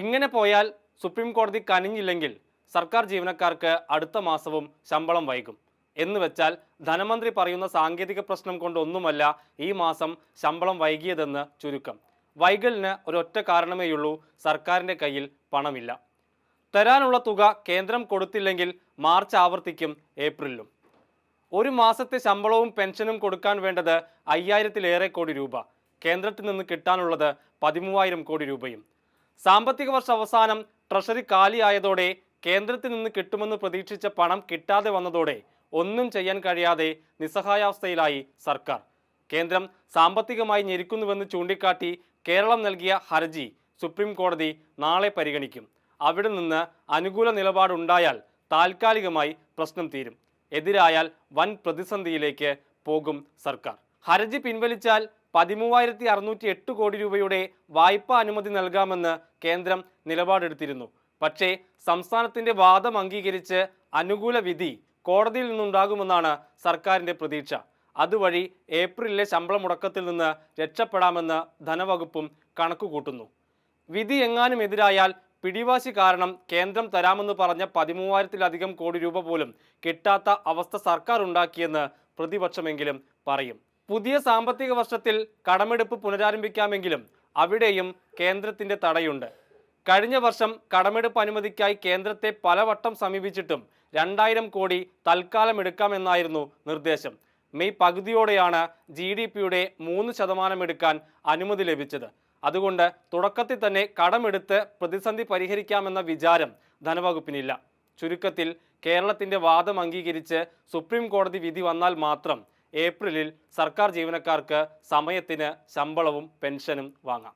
ഇങ്ങനെ പോയാൽ സുപ്രീം കോടതി കനിഞ്ഞില്ലെങ്കിൽ സർക്കാർ ജീവനക്കാർക്ക് അടുത്ത മാസവും ശമ്പളം വൈകും. എന്ന് വെച്ചാൽ ധനമന്ത്രി പറയുന്ന സാങ്കേതിക പ്രശ്നം കൊണ്ടൊന്നുമല്ല ഈ മാസം ശമ്പളം വൈകിയതെന്ന് ചുരുക്കം. വൈകലിന് ഒരൊറ്റ കാരണമേയുള്ളൂ സർക്കാരിന്റെ കയ്യിൽ പണമില്ല. തരാനുള്ള തുക കേന്ദ്രം കൊടുത്തില്ലെങ്കിൽ മാർച്ച് ആവർത്തിക്കും ഏപ്രിലും ഒരു മാസത്തെ ശമ്പളവും പെൻഷനും കൊടുക്കാൻ വേണ്ടത് അയ്യായിരത്തിലേറെ കോടി രൂപ. കേന്ദ്രത്തിൽ നിന്ന് കിട്ടാനുള്ളത് പതിമൂവായിരം കോടി രൂപയും. സാമ്പത്തിക വർഷ അവസാനം ട്രഷറി കാലിയായതോടെ കേന്ദ്രത്തിൽ നിന്ന് കിട്ടുമെന്ന് പ്രതീക്ഷിച്ച പണം കിട്ടാതെ വന്നതോടെ ഒന്നും ചെയ്യാൻ കഴിയാതെ നിസ്സഹായാവസ്ഥയിലായി സർക്കാർ. കേന്ദ്രം സാമ്പത്തികമായി ഞെരുക്കുന്നുവെന്ന് ചൂണ്ടിക്കാട്ടി കേരളം നൽകിയ ഹർജി സുപ്രീം കോടതി നാളെ പരിഗണിക്കും. അവിടെ നിന്ന് അനുകൂല നിലപാടുണ്ടായാൽ താൽക്കാലികമായി പ്രശ്നം തീരും. എതിരായാൽ വൻ പ്രതിസന്ധിയിലേക്ക് പോകും സർക്കാർ. ഹർജി പിൻവലിച്ചാൽ പതിമൂവായിരത്തി അറുന്നൂറ്റി എട്ട് കോടി രൂപയുടെ വായ്പാ അനുമതി നൽകാമെന്ന് കേന്ദ്രം നിലപാടെടുത്തിരുന്നു. പക്ഷേ സംസ്ഥാനത്തിന്റെ വാദം അംഗീകരിച്ച് അനുകൂല വിധി കോടതിയിൽ നിന്നുണ്ടാകുമെന്നാണ് സർക്കാരിന്റെ പ്രതീക്ഷ. അതുവഴി ഏപ്രിലിലെ ശമ്പള മുടക്കത്തിൽ നിന്ന് രക്ഷപ്പെടാമെന്ന് ധനവകുപ്പും കണക്കുകൂട്ടുന്നു. വിധി എങ്ങാനും എതിരായാൽ പിടിവാശി കാരണം കേന്ദ്രം തരാമെന്ന് പറഞ്ഞ പതിമൂവായിരത്തിലധികം കോടി രൂപ പോലും കിട്ടാത്ത അവസ്ഥ സർക്കാർ ഉണ്ടാക്കിയെന്ന് പ്രതിപക്ഷമെങ്കിലും പറയും. പുതിയ സാമ്പത്തിക വർഷത്തിൽ കടമെടുപ്പ് പുനരാരംഭിക്കാമെങ്കിലും അവിടെയും കേന്ദ്രത്തിന്റെ തടയുണ്ട്. കഴിഞ്ഞ വർഷം കടമെടുപ്പ് അനുമതിക്കായി കേന്ദ്രത്തെ പലവട്ടം സമീപിച്ചിട്ടും രണ്ടായിരം കോടി തൽക്കാലം എടുക്കാമെന്നായിരുന്നു നിർദ്ദേശം. മെയ് പകുതിയോടെയാണ് ജി ഡി പിയുടെ മൂന്ന് ശതമാനം എടുക്കാൻ അനുമതി ലഭിച്ചത്. അതുകൊണ്ട് തുടക്കത്തിൽ തന്നെ കടമെടുത്ത് പ്രതിസന്ധി പരിഹരിക്കാമെന്ന വിചാരം ധനവകുപ്പിനില്ല. ചുരുക്കത്തിൽ കേരളത്തിന്റെ വാദം അംഗീകരിച്ച് സുപ്രീം കോടതി വിധി വന്നാൽ മാത്രം ഏപ്രിലിൽ സർക്കാർ ജീവനക്കാർക്ക് സമയത്തിന് ശമ്പളവും പെൻഷനും വാങ്ങാം.